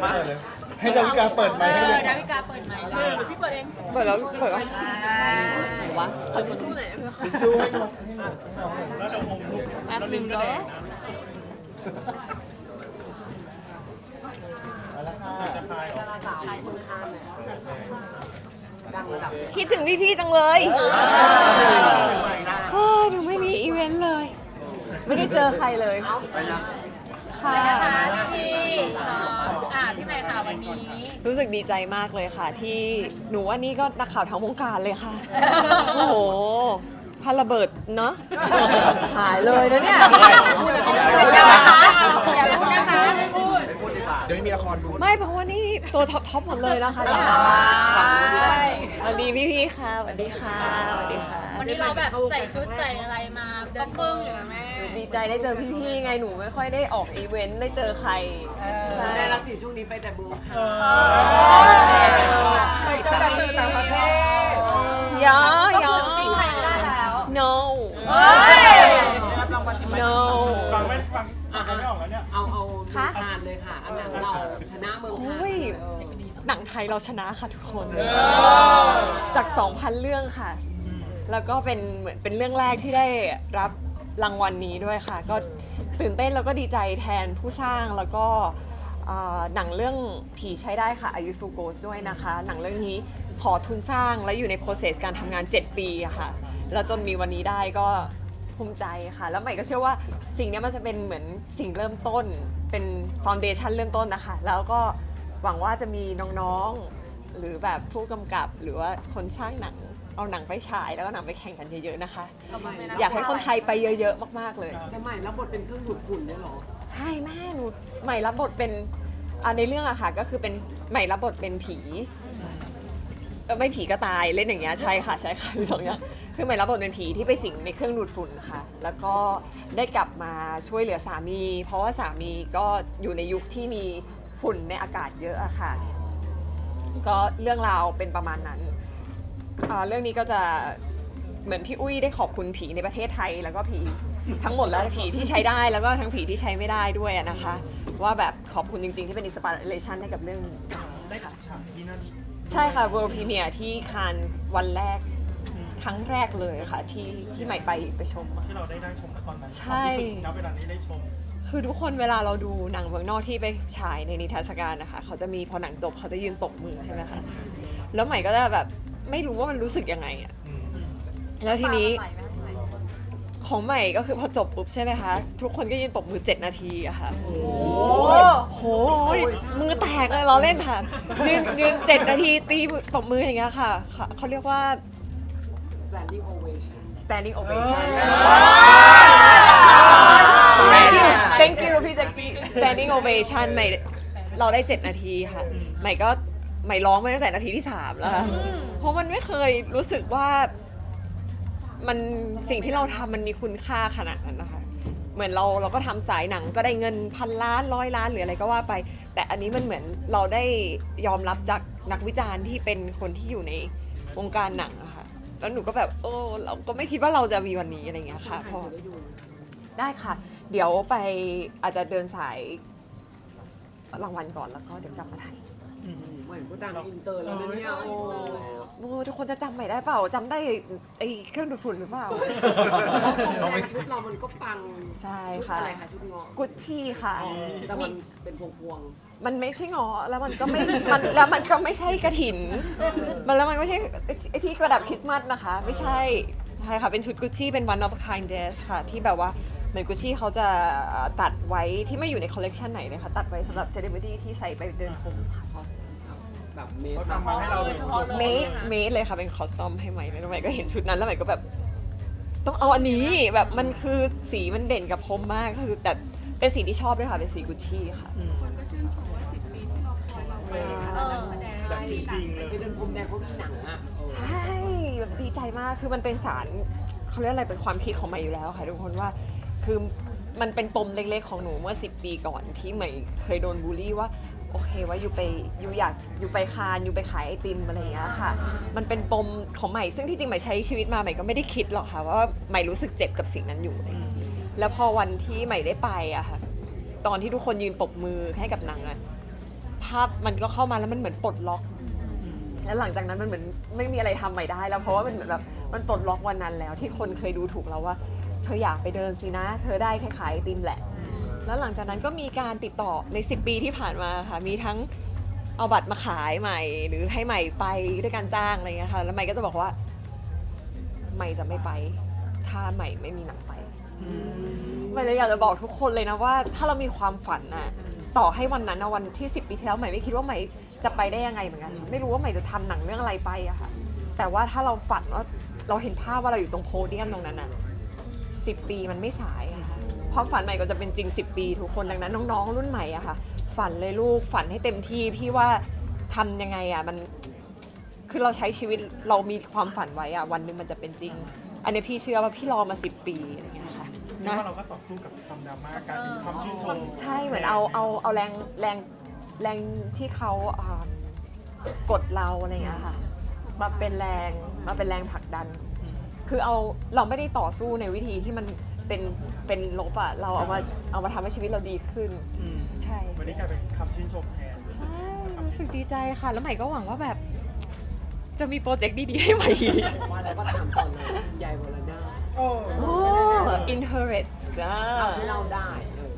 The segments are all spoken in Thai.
ไหนคะให้ดาวิกาเปิดไมเอค์ให้อเลยดาวิกาเปิดไมค์แล้วเปิดแล้วเปิดแล้วไหนวะทิชชู่ให้น้องให้น้องแป๊บนึงเนาะเอาละค่ะคิดถึงพี่ๆจังเลยโอ้ยหนูไม่มีอีเวนต์เลย ไม่ได้เจอใครเลยค่ะ นะคะพี่อ่าพี่ใหม่ค่ะวันนี้ รู้สึกดีใจมากเลยค่ะ ที่หนูว่านี่ก็นักข่าวทั้งวงการเลยค่ะ โอ้โหพาระเบิดเนาะหายเลยนะเนี่ย อย่าพูดนะคะอย่าพูดนะคะเดี๋ยวไม่มีละครดูไม่เพราะว่านี่ตัวท็อปท็อปหมดเลยนะคะใช่สวัสดีพี่ๆค่ะสวัสดีค่ะสวัสดีค่ะ วันนี้เราแบบใส่ชุดใส่อะไรมาเดินปึ้งอยู่นะแม่ ดีใจได้เจอพี่ๆไงหนูไม่ค่อยได้ออกอีเวนต์ได้เจอใครเออได้รับไปเจอกันที่ต่างประเทศยายา no เฮ้ย no ฟังไม่ฟังฟังกันไม่ออกแล้วเนี่ย เอาเอาคะทานเลยค่ะ อันหนังเราชนะเมืองไทโอ้ยยหนังไทยเราชนะค่ะทุกคน จาก 2,000 เรื่องค่ะ แล้วก็เป็นเหมือนเป็นเรื่องแรกที่ได้รับ รางวัลนี้ด้วยค่ะ ก็ตื่นเต้นแล้วก็ดีใจแทนผู้สร้างแล้วก็เอ่อหนังเรื่องผีใช้ได้ค่ะอายุฟูโกสด้วยนะคะ หนังเรื่องนี้ขอทุนสร้างและอยู่ใน process การทำงาน 7 ปีอะค่ะ แล้วจนมีวันนี้ได้ก็ภูมิใจค่ะ แล้วใหม่ก็เชื่อว่าสิ่งเนี้ยมันจะเป็นเหมือนสิ่งเริ่มต้น เป็น foundation เริ่มต้นนะคะ แล้วก็หวังว่าจะมีน้องๆ หรือแบบผู้กำกับหรือว่าคนสร้างหนัง เอาหนังไปฉายแล้วก็หนังไปแข่งกันเยอะๆนะคะทำไมอยากให้คนไทยไปเยอะๆมากๆเลย แต่ใหม่รับบทเป็นเครื่องดูดฝุ่นด้วยเหรอ ใช่แม่หนูใหม่รับบทเป็นอ่าในเรื่องอะค่ะก็คือเป็นใหม่รับบทเป็นผีเออไม่ผีก็ตายเล่นอย่างเงี้ยใช่ค่ะใช่ค่ะมีสองอย่างคือใหม่รับบทเป็นผีที่ไปสิงในเครื่องดูดฝุ่นค่ะ แล้วก็ได้กลับมาช่วยเหลือสามี เพราะว่าสามีก็อยู่ในยุคที่มีฝุ่นในอากาศเยอะอะค่ะ ก็เรื่องราวเป็นประมาณนั้น อ่าเรื่องนี้ก็จะเหมือนพี่อุ้ยได้ขอบคุณผีในประเทศไทย แล้วก็ผีทั้งหมดแล้วผีที่ใช้ได้แล้วก็ทั้งผีที่ใช้ไม่ได้ด้วยอะนะคะ ว่าแบบขอบคุณจริงๆ ที่เป็นอินสปิเรชันให้กับเรื่องนี้ได้ฉากที่นั่นใช่ค่ะ World Premiere ที่คานวันแรกครั้งแรกเลยค่ะที่ที่ใหม่ไปไปชมอะที่เราได้ได้ชมตอนนั้นใช่ ณเวลานี้ได้ชม คือทุกคนเวลาเราดูหนังเมืองนอกที่ไปฉายในนิทรรศการนะคะ เขาจะมีพอหนังจบเขาจะยืนตบมือใช่ไหมคะ แล้วใหม่ก็จะแบบ ไม่รู้ว่ามันรู้สึกยังไงอะแล้วทีนี้ของใหม่ก็คือพอจบปุ๊บใช่ไหมคะ ทุกคนก็ยืนตบมือ 7 นาทีอะค่ะ โอ้โห มือแตกเลยเราเล่นค่ะ ยืนยืนเจ็ดนาทีตีมือตบมืออย่างเงี้ยค่ะเขาเขาเรียกว่า standing ovation standing ovation thank you thank you พี่แจ็คกี้ standing ovation ใหม่เราได้ 7 นาทีค่ะ ใหม่ก็ ใหม่ร้องมาตั้งแต่นาทีที่3แล้วค่ะเพราะมันไม่เคยรู้สึกว่า มันสิ่งที่เราทำมันมีคุณค่าขนาดนั้นนะคะ เหมือนเราเราก็ทำสายหนังก็ได้เงินพันล้านร้อยล้านหรืออะไรก็ว่าไป แต่อันนี้มันเหมือนเราได้ยอมรับจากนักวิจารณ์ที่เป็นคนที่อยู่ในวงการหนังอะค่ะแล้วหนูก็แบบโอ้เราก็ไม่คิดว่าเราจะมีวันนี้อะไรอย่างเงี้ยค่ะพอ ได้ดูได้ค่ะ เดี๋ยวไปอาจจะเดินสายรางวัลก่อนแล้วก็เดี๋ยวกลับมาไทยให ม่ก็ดังอินเตอร์แล้วนะเนี่ยโอ้โอ้ทุกคนจะจำใหม่ได้เปล่าจำได้ไอ้เครื่องดูดฝุ่นหรือเปล่าแต่ชุดเรามันก็ปังใช่ชุดค่ะอะไรคะชุดเงาะกุชชี่ค่ะแต่มันเป็นพวงมันไม่ใช่งอแล้วมันก็ไม่มันแล้วมันก็ไม่ใช่กระถิน มันแล้วมันไม่ใช่ไอ้ไอ้ที่ประดับคริสต์มาสนะคะ ไม่ใช่ใช่ค่ะเป็นชุดกุชชี่เป็น one of a kind dress ค่ะ ที่แบบว่าเหมือนกุชชี่เขาจะตัดไว้ที่ไม่อยู่ในคอลเลกชันไหนเลยค่ะตัดไว้สำหรับเซเลบริตี้ที่ใส่ไปเดินพรมค่ะ ๆ แบบเมสเขาทำมาให้เราดูเมดเมดเลยค่ะเป็นคอสตอมให้ใหม่แล้วใหม่ก็เห็นชุดนั้นแล้วใหม่ก็แบบ ต้องเอาอันนี้แบบมันคือสีมันเด่นกับพรมมากคือแต่เป็นสีที่ชอบด้วยค่ะเป็นสีกุชชี่ค่ะแบบจริงๆเลยที่เดินพรมแดงเขามีหนังอะใช่แบบดีใจมากคือมันเป็นสารเขาเรียกอะไรเป็นความคิดของใหม่อยู่แล้วค่ะทุกคนว่าคือมันเป็นปมเล็กๆของหนูเมื่อ 10 ปีก่อนที่ใหม่เคยโดนบูลลี่ว่า โอเคว่าอยู่ไปอยู่อยากอยู่ไปคานอยู่ไปขายไอติมอะไรอย่างเงี้ยค่ะ มันเป็นปมของใหม่ซึ่งที่จริงใหม่ใช้ชีวิตมาใหม่ก็ไม่ได้คิดหรอกค่ะว่าใหม่รู้สึกเจ็บกับสิ่งนั้นอยู่อะไรอย่างเงี้ยแล้วพอวันที่ใหม่ได้ไปอะค่ะ ตอนที่ทุกคนยืนปรบมือให้กับนังอะภาพมันก็เข้ามาแล้วมันเหมือนปลดล็อก แล้วหลังจากนั้นมันเหมือนไม่มีอะไรทำใหม่ได้ แล้วเพราะว่ามันเหมือนแบบมันปลดล็อกวันนั้นแล้ว ที่คนเคยดูถูกเราว่า เธออยากไปเดินสินะ เธอได้แค่ขายไอติมแหละ แล้วหลังจากนั้นก็มีการติดต่อใน 10 ปีที่ผ่านมาค่ะ มีทั้งเอาบัตรมาขายใหม่ หรือให้ใหม่ไปด้วยการจ้างอะไรเงี้ยค่ะ แล้วใหม่ก็จะบอกว่า ใหม่จะไม่ไป ถ้าใหม่ไม่มีหนังไปใหม่เลยอยากจะบอกทุกคนเลยนะว่า ถ้าเรามีความฝันนะต่อให้วันนั้นนะวันที่ 10 ปีที่แล้วใหม่ไม่คิดว่าใหม่จะไปได้ยังไงเหมือนกัน ไม่รู้ว่าใหม่จะทำหนังเรื่องอะไรไปอะค่ะ แต่ว่าถ้าเราฝันว่าเราเห็นภาพว่าเราอยู่ตรงโพเดียมตรงนั้นน่ะ10ปีมันไม่สาย ค่ะความฝันใหม่ก็จะเป็นจริง 10 ปี ทุกคนดังนั้นน้องๆ รุ่นใหม่อะค่ะ ฝันเลยลูกฝันให้เต็มที่พี่ว่าทำยังไงอะมันคือเราใช้ชีวิตเรามีความฝันไว้อะวันหนึ่งมันจะเป็นจริง อันนี้พี่เชื่อว่าพี่รอมา 10 ปีอะไรอย่างเงี้ยค่ะเรียกนะว่าเราก็ต่อสู้กับคำดราม่ากลายเป็นคำชื่นชมใช่เหมือนเอาเอาเอาแรงแรงแรงที่เขาอ่ากดเราอะไรอย่างเงี้ยค่ะมาเป็นแรงมาเป็นแรงผลักดัน คือเอาเราไม่ได้ต่อสู้ในวิธีที่มัน เป็นเป็นลบอะเราเอามาเอามาทำให้ชีวิตเราดีขึ้น อืมใช่ วันนี้กลายเป็นคำชื่นชมแทนรู้สึกใช่รู้สึกดีใจค่ะ แล้วใหม่ก็หวังว่าแบบ จะมีโปรเจกต์ดีๆให้ใหม่อีกว่าแล้วก็ถามก่อนเลยยายวรนาถโอ้โอ้ inherit อ่าเอาที่เราได้เออ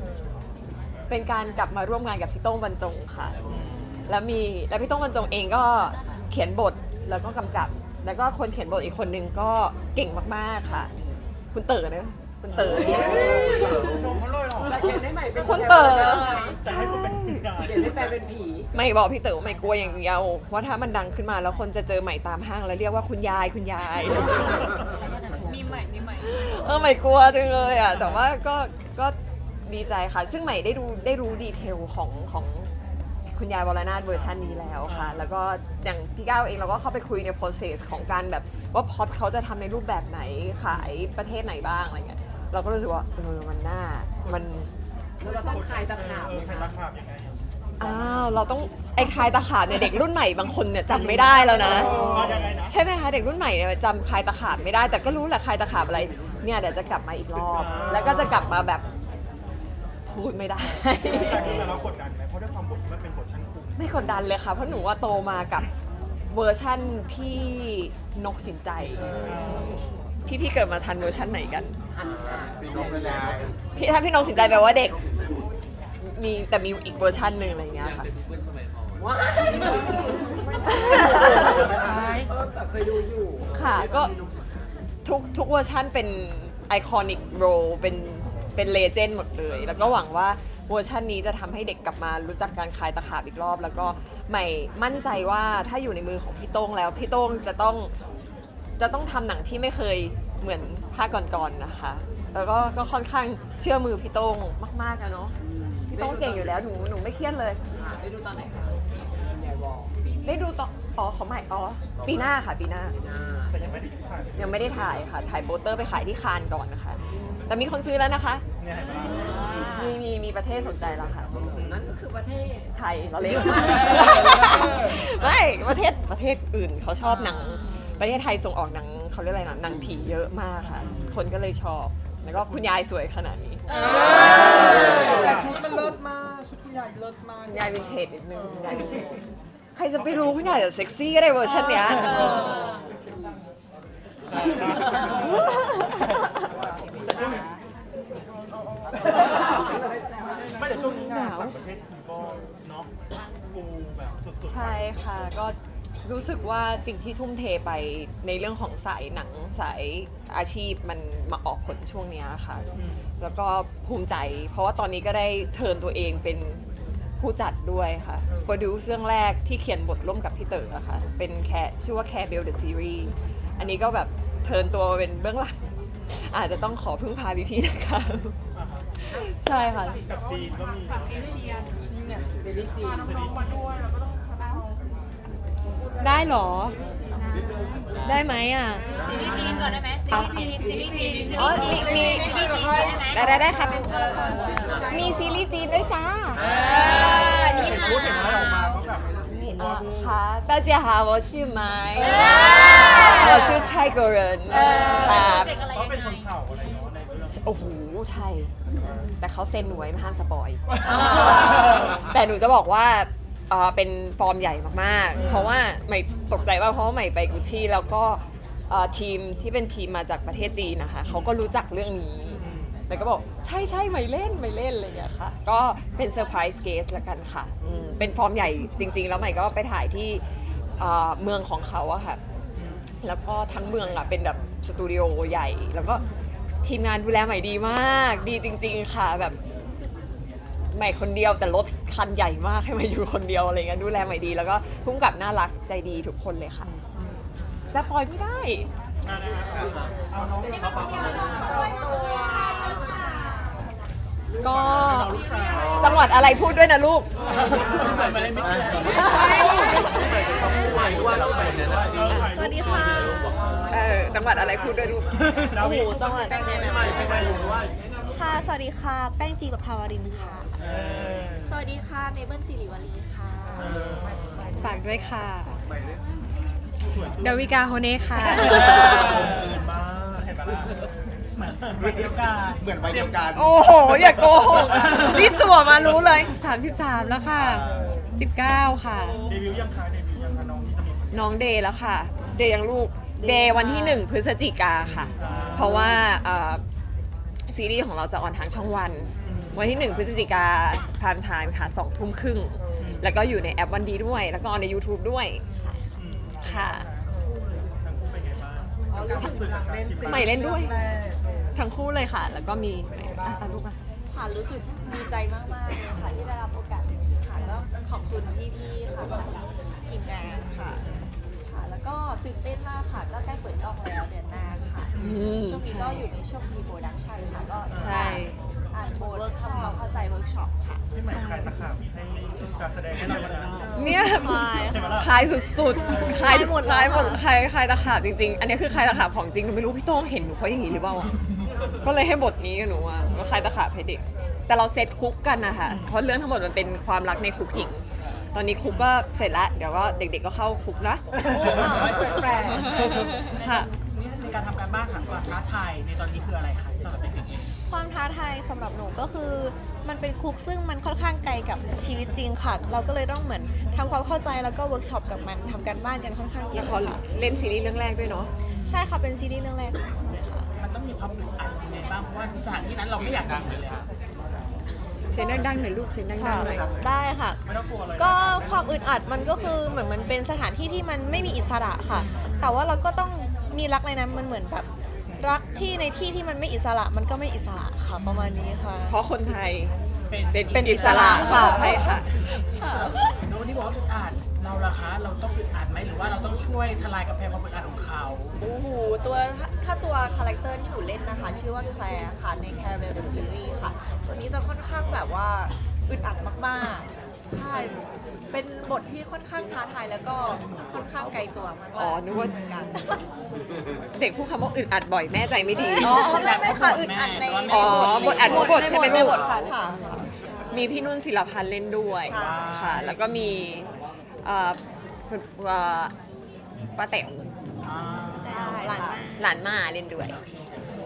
เป็นการกลับมาร่วมงานกับพี่โต้งบรรจงค่ะ แล้วมีแล้วพี่โต้งบรรจงเองก็เขียนบทแล้วก็กำกับ แล้วก็คนเขียนบทอีกคนนึงก็เก่งมากๆค่ะ คุณเต๋อเนอะ คุณเต๋อเนี่ยชมเขาเลยเหรอแต่เขียนให้ใหม่เป็นคุณเต๋อ จะให้เขาเป็นงานเขียนให้แฟนเป็นผีไม่บอกพี่เต๋อว่าไม่กลัวอย่างเดียวว่าถ้ามันดังขึ้นมาแล้วคนจะเจอใหม่ตามห้างแล้วเรียกว่าคุณยายคุณยาย มีใหม่ มีใหม่ เออใหม่กลัวจังเลยอะ แต่ว่าก็ก็ดีใจค่ะ ซึ่งใหม่ได้ดูได้รู้ดีเทลของของคุณยายวรนาถเวอร์ชันนี้แล้วค่ะ แล้วก็อย่างพี่ก้าวเองเราก็เข้าไปคุยใน process ของการแบบว่าพอดเขาจะทำในรูปแบบไหนขายประเทศไหนบ้างอะไรเงี้ย เราก็รู้สึกว่าเออมันน่ามันแล้วเราต้องคลายตะขาบเอไหอมใครคะตาขาบยังไงอ้าวเราต้องไอ้คลายตะขาบเนี่ยเด็กรุ่นใหม่บางคนเนี่ยจำไม่ได้แล้วนะ ว่ายังไงนะ ใช่ไหมคะเด็กรุ่นใหม่เนี่ยจำคลายตะขาบไม่ได้แต่ก็รู้แหละคลายตะขาบอะไรเนี่ยเดี๋ยวจะกลับมาอีกรอบ แล้วก็จะกลับมาแบบพูดไม่ได้ แต่แต่เรากดดันไหมเพราะด้วยความบทที่มันเป็นบทชั้นคุมไม่กดดันเลยค่ะ เพราะหนูว่าโตมากับเวอร์ชั่นพี่นกสินใจ พี่พี่เกิดมาทันเวอร์ชั่นไหนกัน หันค่ะพี่ถ้าพี่นกสินใจแปลว่าเด็ก มีแต่มีอีกเวอร์ชันหนึ่งอะไรอย่างเงี้ยค่ะว้ายเออแต่เคยดูอยู่ค่ะก็ทุกทุกเวอร์ชันเป็นไอคอนิกโรเป็นเป็นเลเจนด์หมดเลย แล้วก็หวังว่าเวอร์ชันนี้จะทำให้เด็กกลับมารู้จักการคลายตะขาบอีกรอบ แล้วก็ใหม่มั่นใจว่าถ้าอยู่ในมือของพี่โต้งแล้ว พี่โต้งจะต้องจะต้องทำหนังที่ไม่เคยเหมือน ภาคก่อนๆนะคะ แล้วก็ก็ค่อนข้างเชื่อมือพี่โต้งมากๆอะเนาะพี่โต้งเก่งอยู่แล้วหนูหนูไม่เครียดเลยค่ะได้ดูตอนไหนคะคุณยายวอลได้ดูต่ออ๋อของใหม่อ๋อปีหน้าค่ะปีหน้าหน้า แต่ยังไม่ได้ถ่ายยังไม่ได้ถ่ายค่ะถ่ายโปสเตอร์ไปขายที่คานก่อนนะคะ แต่มีคนซื้อแล้วนะคะ เนี่ยเห็นไหมมีมีมีประเทศสนใจแล้วค่ะ นั่นก็คือประเทศ ไทยเราเล่นไม่ประเทศประเทศอื่นเขาชอบหนัง ประเทศไทยส่งออกหนังเขาเรียกอะไรนะหนังผีเยอะมากค่ะ คนก็เลยชอบ แล้วก็คุณยายสวยขนาดนี้ แต่ชุดมันเลิศมาก ชุดคุณยายเลิศมาก คุณยายวินเทจนิดนึงคุณยายวินเทจใครจะไปรู้คุณยายจะเซ็กซี่ก็ได้เวอร์ชันเนี้ยแต่ช่วงนี้ไม่แต่ช่วงนี้งานต่างประเทศคุณก็เนาะฟูแบบสุดๆ ใช่ค่ะ ก็ รู้สึกว่าสิ่งที่ทุ่มเทไปในเรื่องของสายหนังสายอาชีพมันมาออกผลช่วงเนี้ยค่ะ แล้วก็ภูมิใจ เพราะว่าตอนนี้ก็ได้เทิร์นตัวเองเป็นผู้จัดด้วยค่ะโปรดิวซ์เรื่องแรกที่เขียนบทร่วมกับพี่เต๋ออะค่ะ เป็นแคชื่อว่า Care Bell the Series อันนี้ก็แบบเทิร์นตัวมาเป็นเบื้องหลัง อาจจะต้องขอพึ่งพาพี่ๆนะคะอ่าฮะใช่ค่ะ กับจีนก็มีซีรีส์จีนซีรีส์ ได้เหรอ ได้ไหมอ่ะ ซีรีส์จีนก่อนได้ไหมซีรีส์จีน ซีรีส์จีน ซี อ๋อ รีส์จีน มี ซีรีส์จีนได้ไหม ได้ได้ได้ค่ะ เออเออเออ มีซีรีส์จีนด้วยจ้า เออนี่ เห็น ค่ะ ชุดเห็นอะไรออกมาก็แบบ อ่าค่ะ大家好我是ไม้我是泰国人ค่ะ เจ๋งอะไร เขา ยัง เป็นชน ไง เผ่าอะไรเนาะในเรื่อง โอ้โห ใช่ แต่เขาเซ็นหนูไว้ไม่ห้ามสปอย แต่หนูจะบอกว่า เอ่อเป็นฟอร์มใหญ่มากๆ เพราะว่าใหม่ตกใจว่าเพราะว่าใหม่ไปกุชชี่แล้วก็เอ่อทีมที่เป็นทีมมาจากประเทศจีนนะคะเขาก็รู้จักเรื่องนี้ใหม่ก็บอกใช่ใช่ใหม่เล่นใหม่เล่นอะไรอย่างเงี้ยค่ะ ก็เป็นเซอร์ไพรส์เกสละกันค่ะอืมเป็นฟอร์มใหญ่จริง ๆ แล้วใหม่ก็ไปถ่ายที่เอ่อเมืองของเขาอะค่ะ แล้วก็ทั้งเมืองอะเป็นแบบสตูดิโอใหญ่ แล้วก็ทีมงานดูแลใหม่ดีมาก ดีจริง ๆ ค่ะ แบบ ใหม่คนเดียวแต่รถคันใหญ่มากให้ใหม่อยู่คนเดียวอะไรเงี้ยดูแลใหม่ดี แล้วก็พุ่งกับน่ารักใจดีทุกคนเลยค่ะสปอยไม่ได้เอาน้องเอาปากมาก็เราลูกสาวจังหวัดอะไรพูดด้วยนะลูกเหมือนมาเล่นมิกเกอร์สวัสดีค่ะ เออจังหวัดอะไรพูดด้วยลูกดาวิจังหวัดค่ะ สวัสดีค่ะ แป้งจีกับภาวรินค่ะ สวัสดีค่ะ เมเบิลสิริวัลีค่ะฝากด้วยค่ะดาวิกาโฮเน่ค่ะ เกินมากเห็นปะล่ะเหมือนวัยเดียวกัน เหมือนวัยเดียวกันโอ้โห อย่าโกหกนี่จั่วมารู้เลย 33 แล้วค่ะ 19 ค่ะ เดบิวต์ยังคะเดบิวต์ยังคะน้องที่จะมีน้องเดย์แล้วค่ะ เดย์ยังลูก เดย์วันที่ 1 พฤศจิกาค่ะ เพราะว่าเอ่อ ซีรีส์ของเราจะออนทางช่องวัน วันที่ 1 พฤศจิกาพามไทม์ค่ะ2ทุ่มครึ่ง แล้วก็อยู่ในแอปวันดีด้วย แล้วก็ใน YouTube ด้วย ค่ะทั้งคู่เป็นไงบ้างรู้สึกกับการชิมใหม่เล่นด้วย ทั้งคู่เลยค่ะ แล้วก็มีอะอะลูกอะค่ะรู้สึกดีใจมากๆเลยค่ะที่ได้รับโอกาสนี้ค่ะก็ขอบคุณพี่ๆค่ะทีมงานค่ะค่ะแล้ว ก็ตื่นเต้นมากค่ะ ก็ใกล้เปิดกล้องแล้วเดือนหน้าค่ะอืมช่วงนี้ใช่ก็อยู่ในช่วงพีโปรดักชันค่ะก็ใช่ อ่านบททำความเข้าใจเวิร์กช็อปค่ะพี่ใหม่คลายตะขาบให้การแสดงให้เราเลยนะเนี่ยคลายเห็นปะล่ะคลายสุดๆคลายคลายหมดคลายหมดแล้วค่ะคลายคลายตะขาบจริงๆ อันนี้คือคลายตะขาบของจริงหนูไม่รู้พี่โต้งเห็นหนูเพราะอย่างนี้หรือเปล่าอะก็เลยให้บทนี้กับหนูอะก็คลายตะขาบให้เด็ก แต่เราเซตคุกกันนะคะเพราะเรื่องทั้งหมดมันเป็นความรักในคุกหญิง ตอนนี้คุกก็เสร็จแล้วเดี๋ยวก็เด็กๆก็เข้าคุกนะ แปลกค่ะ นี่ในการทำการบ้านค่ะความท้าทายในตอนนี้คืออะไรคะสำหรับเด็กๆเองความท้าทายสำหรับหนูก็คือมันเป็นคุกซึ่งมันค่อนข้างไกลกับชีวิตจริงค่ะ เราก็เลยต้องเหมือนทำความเข้าใจแล้วก็เวิร์กช็อปกับมันทำการบ้านกันค่อนข้างเยแล้วอะเขาค่ะเล่นซีรีส์เรื่องแรกด้วยเนาะ ใช่ค่ะเป็นซีรีส์เรื่องแรกของหนูค่ะ มันต้องมีความอึดอัดยังไงบ้างเพราะว่าสถานที่นั้นเราไม่อยากดังเลยอะเสียงดังๆหน่อยลูกเสียงดังๆหน่อยได้ค่ะไม่ต้องกลัวเลยก็ความอึดอัดมันก็คือเหมือนมันเป็นสถานที่ที่มันไม่มีอิสระค่ะ แต่ว่าเราก็ต้องมีรักในนั้นมันเหมือนแบบรักที่ในที่ที่มันไม่อิสระมันก็ไม่อิสระค่ะประมาณนี้ค่ะ เพราะคนไทย เป็นเป็นเป็นอิสระค่ะใช่ค่ะ แล้ววันนี้บอกว่าอึดอัดเราล่ะคะ เราต้องอึดอัดไหมหรือว่าเราต้องช่วยทลายกำแพงความอึดอัดของเขา โอ้โห ตัวถ้าตัวคาแรคเตอร์ที่หนูเล่นนะคะ ชื่อว่าแคลร์ค่ะ ใน c a r a v e l the Series ค่ะ ตัวนี้จะค่อนข้างแบบว่าอึดอัดมากๆ ใช่ เป็นบทที่ค่อนข้างท้าทายแล้วก็ค่อนข้างไกลตัวมากๆอ๋อนึกว่า เหมือนกัน เด็กพูดคำว่าอึดอัดบ่อยแม่ใจไม่ดี อ๋อไม่ไม่ค่ะอึดอัดในอ๋อบทอัดบทใช่ไหมในลูกบทค่ะค่ะ มีพี่นุ่นศิลพันธ์เล่นด้วยค่ะค่ะ แล้วก็มีเอ่อคุณเอ่อป้าแต๋วใช่ค่ะหลานมาเล่นด้วย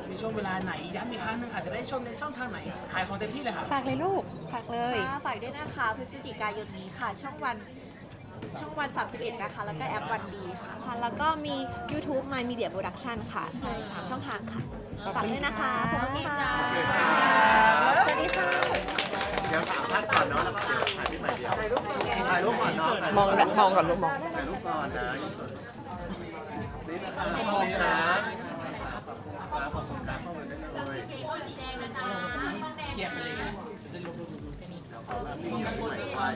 ในช่วงเวลาไหนย้ำอีกครั้งหนึงค่ะจะได้ชมในช่องทางไหน ขายของเต็มที่เลยค่ะ ฝากเลยลูก ฝากเลย ค่ะฝากด้วยนะคะ พฤศจิกายนนี้ค่ะ ช่องวัน ช่องวัน 31 นะคะ แล้วก็แอปวันดีค่ะ ค่ะแล้วก็มี YouTube My Media Production ค่ะใช่สามช่องทางค่ะฝากด้วยนะคะขอบคุณค่ะสวัสดีค่ะเดี๋ยวสามท่านก่อนเนาะแล้วก็เดี๋ยวถ่ายที่ใหม่เดียวถ่ายรูปก่อนเนาะถ่ายมองมองก่อนลูกมองถ่ายรูปก่อนนะนี่นะครับมองนะขอบคุณครับเข้ามาได้เลยเคลียร์ไปเลยถ่ายไว้